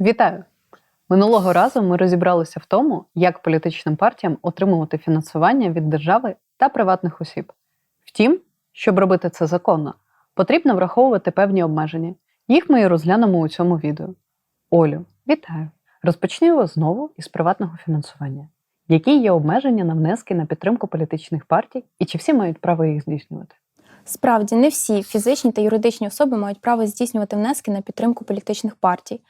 Вітаю! Минулого разу ми розібралися в тому, як політичним партіям отримувати фінансування від держави та приватних осіб. Втім, щоб робити це законно, потрібно враховувати певні обмеження. Їх ми і розглянемо у цьому відео. Олю, вітаю! Розпочнімо знову із приватного фінансування. Які є обмеження на внески на підтримку політичних партій і чи всі мають право їх здійснювати? Справді, не всі фізичні та юридичні особи мають право здійснювати внески на підтримку політичних партій.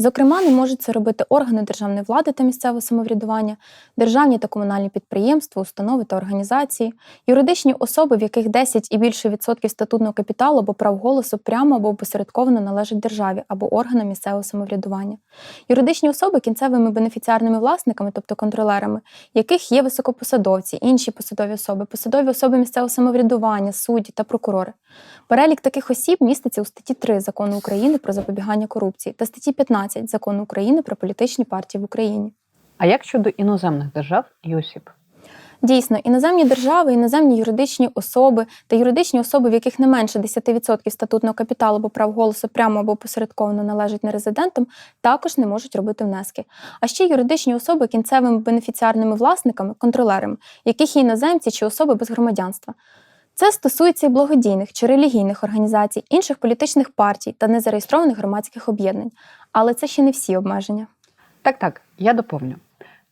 Зокрема, не можуть це робити органи державної влади та місцевого самоврядування, державні та комунальні підприємства, установи та організації, юридичні особи, в яких 10 і більше відсотків статутного капіталу або прав голосу прямо або опосередковано належать державі або органам місцевого самоврядування, юридичні особи кінцевими бенефіціарними власниками, тобто контролерами, яких є високопосадовці, інші посадові особи, посадові особи місцевого самоврядування, судді та прокурори. Перелік таких осіб міститься у статті 3 закону України про запобігання корупції та статті 15 закону України про політичні партії в Україні. А як щодо іноземних держав і осіб? Дійсно, іноземні держави, іноземні юридичні особи та юридичні особи, в яких не менше 10% статутного капіталу або прав голосу прямо або посередковано належать нерезидентам, також не можуть робити внески. А ще юридичні особи кінцевими бенефіціарними власниками, контролерами, яких є іноземці чи особи без громадянства. Це стосується і благодійних чи релігійних організацій, інших політичних партій та незареєстрованих громадських об'єднань. Але це ще не всі обмеження. Так, так, я доповню.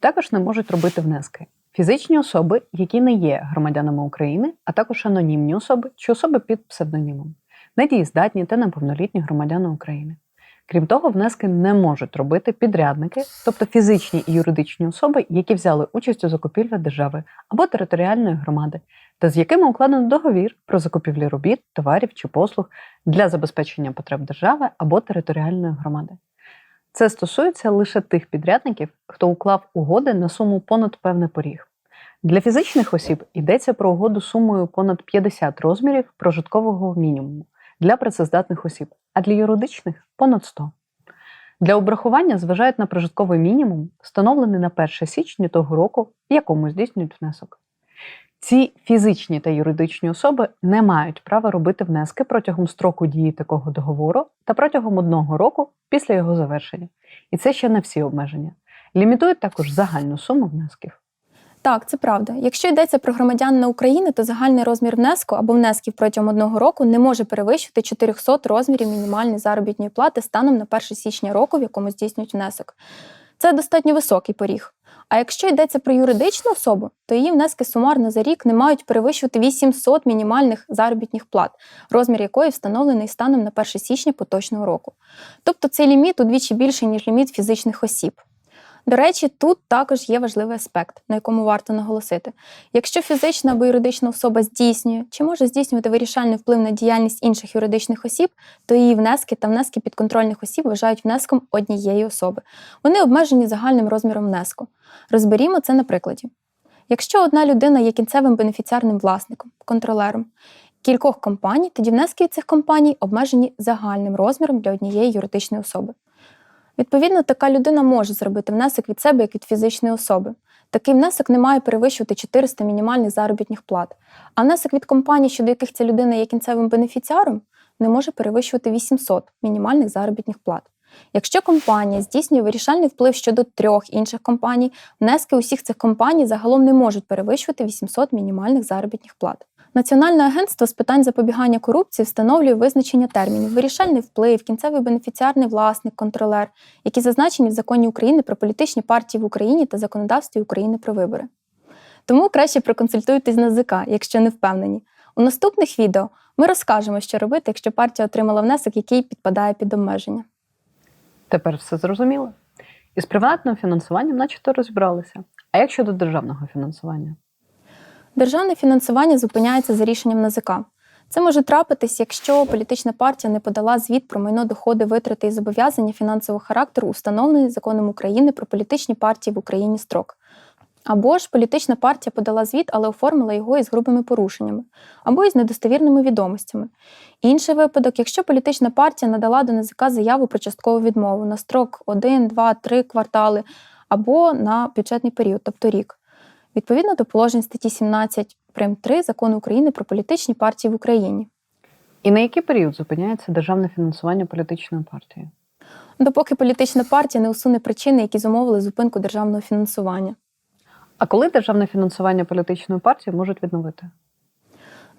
Також не можуть робити внески фізичні особи, які не є громадянами України, а також анонімні особи чи особи під псевдонімом, недієздатні та неповнолітні громадяни України. Крім того, внески не можуть робити підрядники, тобто фізичні і юридичні особи, які взяли участь у закупівлі держави або територіальної громади, та з якими укладено договір про закупівлю робіт, товарів чи послуг для забезпечення потреб держави або територіальної громади. Це стосується лише тих підрядників, хто уклав угоди на суму понад певний поріг. Для фізичних осіб йдеться про угоду сумою понад 50 розмірів прожиткового мінімуму для працездатних осіб, а для юридичних понад 100. Для обрахування зважають на прожитковий мінімум, встановлений на 1 січня того року, якому здійснюють внесок. Ці фізичні та юридичні особи не мають права робити внески протягом строку дії такого договору та протягом одного року після його завершення. І це ще не всі обмеження. Лімітують також загальну суму внесків. Так, це правда. Якщо йдеться про громадянина України, то загальний розмір внеску або внесків протягом одного року не може перевищувати 400 розмірів мінімальної заробітної плати станом на 1 січня року, в якому здійснюють внесок. Це достатньо високий поріг. А якщо йдеться про юридичну особу, то її внески сумарно за рік не мають перевищувати 800 мінімальних заробітних плат, розмір якої встановлений станом на 1 січня поточного року. Тобто цей ліміт удвічі більший, ніж ліміт фізичних осіб. До речі, тут також є важливий аспект, на якому варто наголосити. Якщо фізична або юридична особа здійснює чи може здійснювати вирішальний вплив на діяльність інших юридичних осіб, то її внески та внески підконтрольних осіб вважають внеском однієї особи. Вони обмежені загальним розміром внеску. Розберімо це на прикладі. Якщо одна людина є кінцевим бенефіціарним власником, контролером кількох компаній, тоді внески від цих компаній обмежені загальним розміром для однієї юридичної особи. Відповідно, така людина може зробити внесок від себе як від фізичної особи. Такий внесок не має перевищувати 400 мінімальних заробітних плат, а внесок від компаній, щодо яких ця людина є кінцевим бенефіціаром, не може перевищувати 800 мінімальних заробітних плат. Якщо компанія здійснює вирішальний вплив щодо трьох інших компаній, внески усіх цих компаній загалом не можуть перевищувати 800 мінімальних заробітних плат. Національне агентство з питань запобігання корупції встановлює визначення термінів вирішальний вплив, кінцевий бенефіціарний власник, контролер, які зазначені в законі України про політичні партії в Україні та законодавстві України про вибори. Тому краще проконсультуйтесь на ЗК, якщо не впевнені. У наступних відео ми розкажемо, що робити, якщо партія отримала внесок, який підпадає під обмеження. Тепер все зрозуміло. Із приватним фінансуванням, начебто, розібралися. А як щодо державного фінансування? Державне фінансування зупиняється за рішенням НАЗК. Це може трапитись, якщо політична партія не подала звіт про майно доходи, витрати і зобов'язання фінансового характеру, установлений законом України про політичні партії в Україні строк. Або ж політична партія подала звіт, але оформила його із грубими порушеннями, або із недостовірними відомостями. Інший випадок, якщо політична партія надала до НАЗК заяву про часткову відмову на строк 1, 2, 3 квартали, або на бюджетний період, тобто рік відповідно до положень статті 17 прим. 3 закону України про політичні партії в Україні. І на який період зупиняється державне фінансування політичної партії? допоки політична партія не усуне причини, які зумовили зупинку державного фінансування. А коли державне фінансування політичної партії можуть відновити?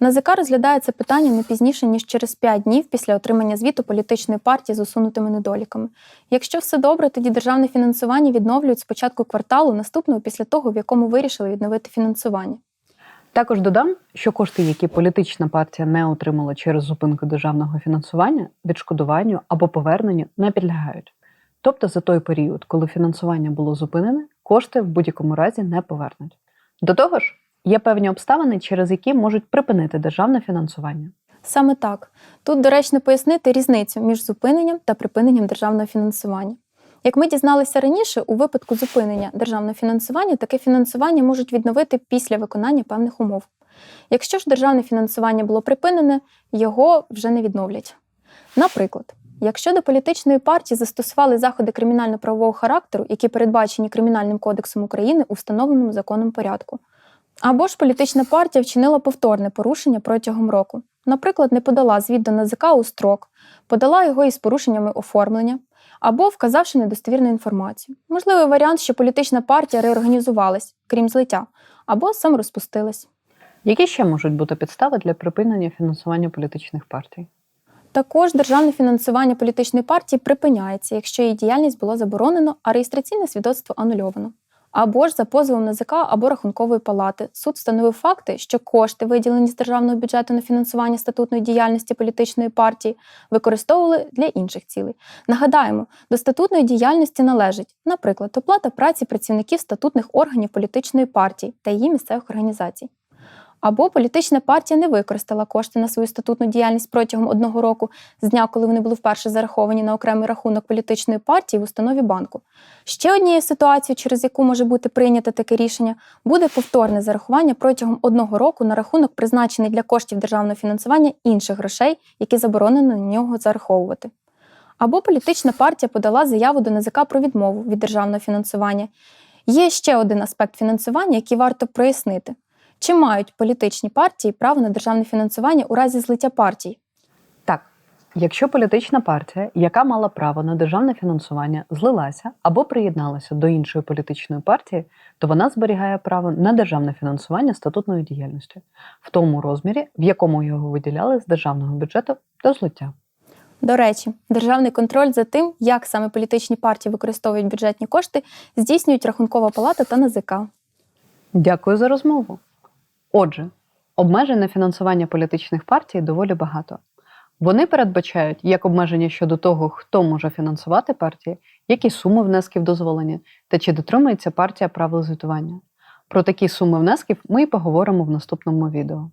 НАЗК розглядає це питання не пізніше ніж через 5 днів після отримання звіту політичної партії з усунутими недоліками. Якщо все добре, тоді державне фінансування відновлюють з початку кварталу, наступного після того, в якому вирішили відновити фінансування. Також додам, що кошти, які політична партія не отримала через зупинку державного фінансування, відшкодуванню або поверненню не підлягають. Тобто за той період, коли фінансування було зупинене, кошти в будь-якому разі не повернуть. До того ж, є певні обставини, через які можуть припинити державне фінансування. Саме так. Тут доречно пояснити різницю між зупиненням та припиненням державного фінансування. Як ми дізналися раніше, у випадку зупинення державного фінансування таке фінансування можуть відновити після виконання певних умов. Якщо ж державне фінансування було припинене, його вже не відновлять. Наприклад, якщо до політичної партії застосували заходи кримінально-правового характеру, які передбачені Кримінальним кодексом України у встановленому законом порядку, або ж політична партія вчинила повторне порушення протягом року, наприклад, не подала звіт до НАЗК у строк, подала його із порушеннями оформлення, або вказавши недостовірну інформацію. Можливий варіант, що політична партія реорганізувалась, крім злиття, або саморозпустилась. Які ще можуть бути підстави для припинення фінансування політичних партій? Також державне фінансування політичної партії припиняється, якщо її діяльність було заборонено, а реєстраційне свідоцтво анульовано. Або ж за позовом НАЗК або рахункової палати суд встановив факти, що кошти, виділені з державного бюджету на фінансування статутної діяльності політичної партії, використовували для інших цілей. Нагадаємо, до статутної діяльності належить, наприклад, оплата праці працівників статутних органів політичної партії та її місцевих організацій. Або політична партія не використала кошти на свою статутну діяльність протягом одного року з дня, коли вони були вперше зараховані на окремий рахунок політичної партії в установі банку. Ще однією ситуацією, через яку може бути прийнято таке рішення, буде повторне зарахування протягом одного року на рахунок, призначений для коштів державного фінансування інших грошей, які заборонено на нього зараховувати. Або політична партія подала заяву до НАЗК про відмову від державного фінансування. Є ще один аспект фінансування, який варто прояснити. Чи мають політичні партії право на державне фінансування у разі злиття партій? Так, якщо політична партія, яка мала право на державне фінансування, злилася або приєдналася до іншої політичної партії, то вона зберігає право на державне фінансування статутної діяльності в тому розмірі, в якому його виділяли з державного бюджету до злиття. До речі, державний контроль за тим, як саме політичні партії використовують бюджетні кошти, здійснюють Рахункова палата та НАЗК. Дякую за розмову. Отже, обмежень на фінансування політичних партій доволі багато. Вони передбачають як обмеження щодо того, хто може фінансувати партії, які суми внесків дозволені, та чи дотримується партія правил звітування. Про такі суми внесків ми і поговоримо в наступному відео.